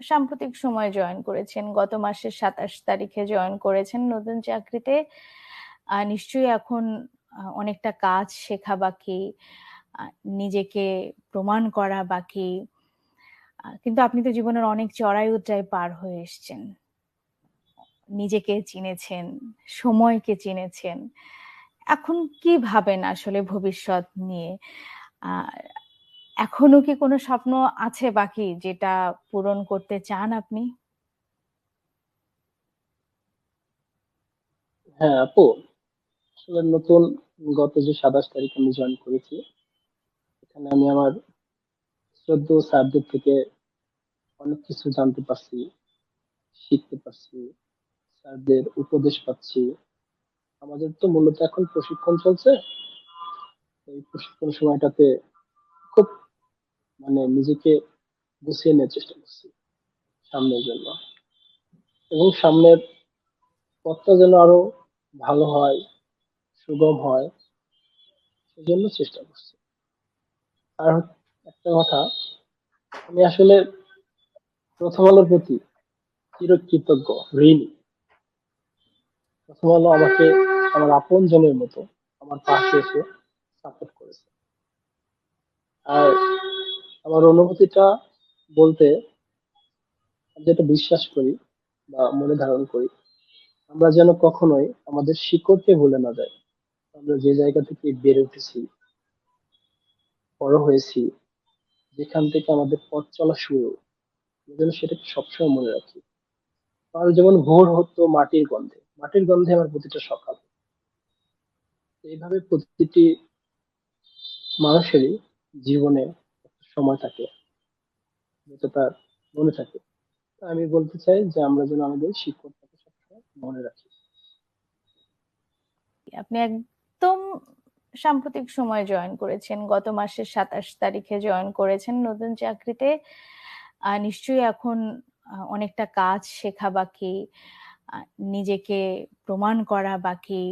সাম্প্রতিক সময়ে জয়েন করেছেন। গত মাসের ২৭ তারিখে জয়েন করেছেন নতুন চাকরিতে। নিশ্চয়ই এখন অনেকটা কাজ শেখা বাকি, নিজেকে প্রমাণ করা বাকি। কিন্তু আপনি তো জীবনের অনেক চড়াই-উতরাই পার হয়ে এসছেন। নিজেকে চিনেছেন, সময়কে চিনেছেন। এখন কি ভাবেন আসলে ভবিষ্যৎ নিয়ে? এখনও কি কোনো স্বপ্ন আছে বাকি যেটা পূরণ করতে চান আপনি? হ্যাঁ, আপু। আসলে নতুন গত যে ২৭ তারিখে আমি জয়েন করেছি। এখানে আমি আমার শ্রদ্ধেয় স্যারদের থেকে অনেক কিছু জানতে পারছি, শিখতে পারছি। স্যারদের উপদেশ পাচ্ছি। আমাদের তো মূলত এখন প্রশিক্ষণ চলছে। এই প্রশিক্ষণ সময়টাতে খুব মানে নিজেকে গুছিয়ে নেওয়ার চেষ্টা করছি সামনের জন্য। এবং সামনের পথটা যেন আরও ভালো হয়, সুগম হয় সেজন্য চেষ্টা করছি। আর একটা কথা, আমি আসলে প্রথম আলোর প্রতি চিরকৃতজ্ঞ, ঋণী। প্রথম আলো আমাকে আমার আপনজনের মতো আমার পাশে এসে সাপোর্ট করেছে। আর আমার অনুভূতিটা বলতে যেটা বিশ্বাস করি বা মনে ধারণ করি, আমরা যেন কখনোই আমাদের শিকড়কে ভুলে না যাই। আমরা যে জায়গা থেকে বেড়ে উঠেছি, বড় হয়েছি, যেখান থেকে আমাদের পথ চলা শুরু, যেন সেটাকে সবসময় মনে রাখি। কাল যেমন ভোর হতো মাটির গন্ধে, মাটির গন্ধে আমার প্রতিটা সকাল। এইভাবে প্রতিটি মানুষেরই জীবনে সময় থাকে যেটা তার মনে থাকে। আমি বলতে চাই যে আমরা যেন আমাদের শিকড়টাকে সবসময় মনে রাখি। আপনি একদম সাম্প্রতিক সময়ে জয়েন করেছেন। গত মাসের ২৭ তারিখে জয়েন করেছেন নতুন চাকরিতে। নিশ্চয়ই এখন অনেকটা কাজ শেখা বাকি, নিজেকে প্রমাণ করা বাকি।